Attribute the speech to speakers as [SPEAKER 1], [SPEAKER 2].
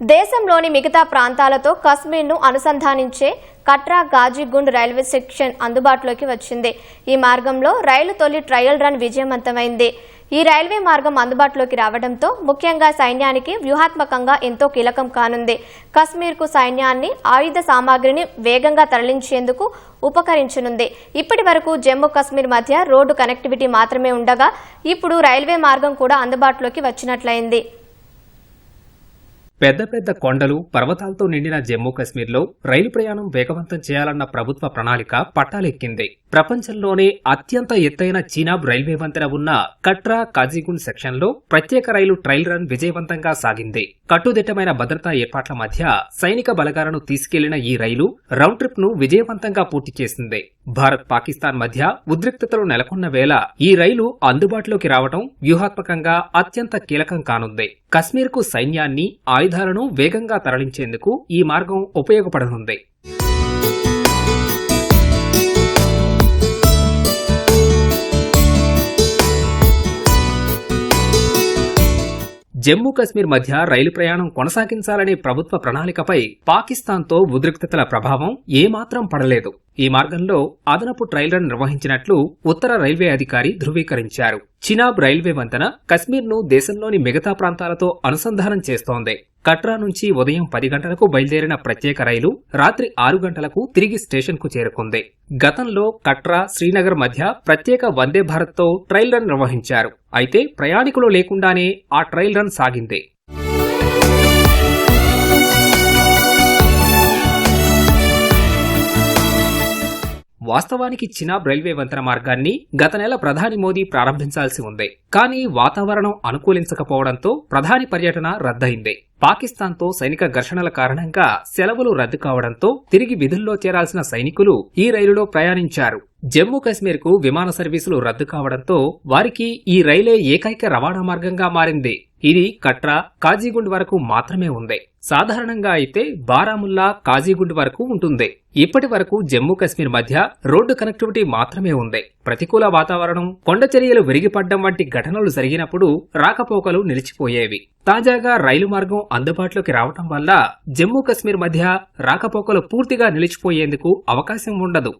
[SPEAKER 1] దేశంలోని మిగతా ప్రాంతాలతో కశ్మీర్ను అనుసంధానించే కట్రా గాజీగుండ్ రైల్వే సెక్షన్ అందుబాటులోకి వచ్చింది. ఈ మార్గంలో రైలు తొలి ట్రయల్ రన్ విజయవంతమైంది. ఈ రైల్వే మార్గం అందుబాటులోకి రావడంతో ముఖ్యంగా సైన్యానికి వ్యూహాత్మకంగా ఎంతో కీలకం కానుంది. కశ్మీర్కు సైన్యాన్ని ఆయుధ సామాగ్రిని వేగంగా తరలించేందుకు ఉపకరించనుంది. ఇప్పటి వరకు జమ్మూ కశ్మీర్ మధ్య రోడ్డు కనెక్టివిటీ మాత్రమే ఉండగా ఇప్పుడు రైల్వే మార్గం కూడా అందుబాటులోకి వచ్చినట్లయింది.
[SPEAKER 2] పెద్ద పెద్ద కొండలు పర్వతాలతో నిండిన జమ్మూ కశ్మీర్లో రైలు ప్రయాణం వేగవంతం చేయాలన్న ప్రభుత్వ ప్రణాళిక పట్టాలెక్కింది. ప్రపంచంలోనే అత్యంత ఎత్తైన చీనాబ్ రైల్వే వంతెన ఉన్న కట్రా కాజీగుండ్ సెక్షన్లో ప్రత్యేక రైలు ట్రయల్ రన్ విజయవంతంగా సాగింది. కట్టుదిట్టమైన భద్రతా ఏర్పాట్ల మధ్య సైనిక బలగాలను తీసుకెళ్ళిన ఈ రైలు రౌండ్ ట్రిప్ను విజయవంతంగా పూర్తి చేసింది. భారత్ పాకిస్తాన్ మధ్య ఉద్రిక్తతలు నెలకొన్న వేళ ఈ రైలు అందుబాటులోకి రావడం వ్యూహాత్మకంగా అత్యంత కీలకం కానుంది. కశ్మీర్కు సైన్యాన్ని ఆయుధాలను వేగంగా తరలించేందుకు ఈ మార్గం ఉపయోగపడనుంది. జమ్మూ కశ్మీర్ మధ్య రైలు ప్రయాణం కొనసాగించాలనే ప్రభుత్వ ప్రణాళికపై పాకిస్తాన్తో ఉద్రిక్తతల ప్రభావం ఏమాత్రం పడలేదు. ఈ మార్గంలో అదనపు ట్రయల్ రన్ నిర్వహించినట్లు ఉత్తర రైల్వే అధికారి ధృవీకరించారు. చినాబ్ రైల్వే వంతెన కశ్మీర్ను దేశంలోని మిగతా ప్రాంతాలతో అనుసంధానం చేస్తోంది. కట్రా నుంచి ఉదయం పది గంటలకు బయలుదేరిన ప్రత్యేక రైలు రాత్రి ఆరు గంటలకు తిరిగి స్టేషన్కు చేరుకుంది. గతంలో కట్రా శ్రీనగర్ మధ్య ప్రత్యేక వందే భారత్తో ట్రైల్ రన్ నిర్వహించారు. అయితే ప్రయాణికులు లేకుండానే ఆ ట్రైల్ రన్ సాగింది. వాస్తవానికి చినాబ్ రైల్వే వంతెన మార్గాన్ని గత నెల ప్రధాని మోదీ ప్రారంభించాల్సి ఉంది. కానీ వాతావరణం అనుకూలించకపోవడంతో ప్రధాని పర్యటన రద్దయింది. పాకిస్తాన్తో సైనిక ఘర్షణల కారణంగా సెలవులు రద్దు కావడంతో తిరిగి విధుల్లో చేరాల్సిన సైనికులు ఈ రైలులో ప్రయాణించారు. జమ్మూ కాశ్మీర్కు విమాన సర్వీసులు రద్దు కావడంతో వారికి ఈ రైలే ఏకైక రవాణా మార్గంగా మారింది. ఇది కట్రా కాజీగుండ్ వరకు మాత్రమే ఉంది. సాధారణంగా అయితే బారాముల్లా కాజీగుండ్ వరకు ఉంటుంది. ఇప్పటి వరకు జమ్మూ కశ్మీర్ మధ్య రోడ్డు కనెక్టివిటీ మాత్రమే ఉంది. ప్రతికూల వాతావరణం కొండచర్యలు విరిగిపడ్డం వంటి ఘటనలు జరిగినప్పుడు రాకపోకలు నిలిచిపోయేవి. తాజాగా రైలు మార్గం అందుబాటులోకి రావటం వల్ల జమ్మూ కశ్మీర్ మధ్య రాకపోకలు పూర్తిగా నిలిచిపోయేందుకు అవకాశం ఉండదు.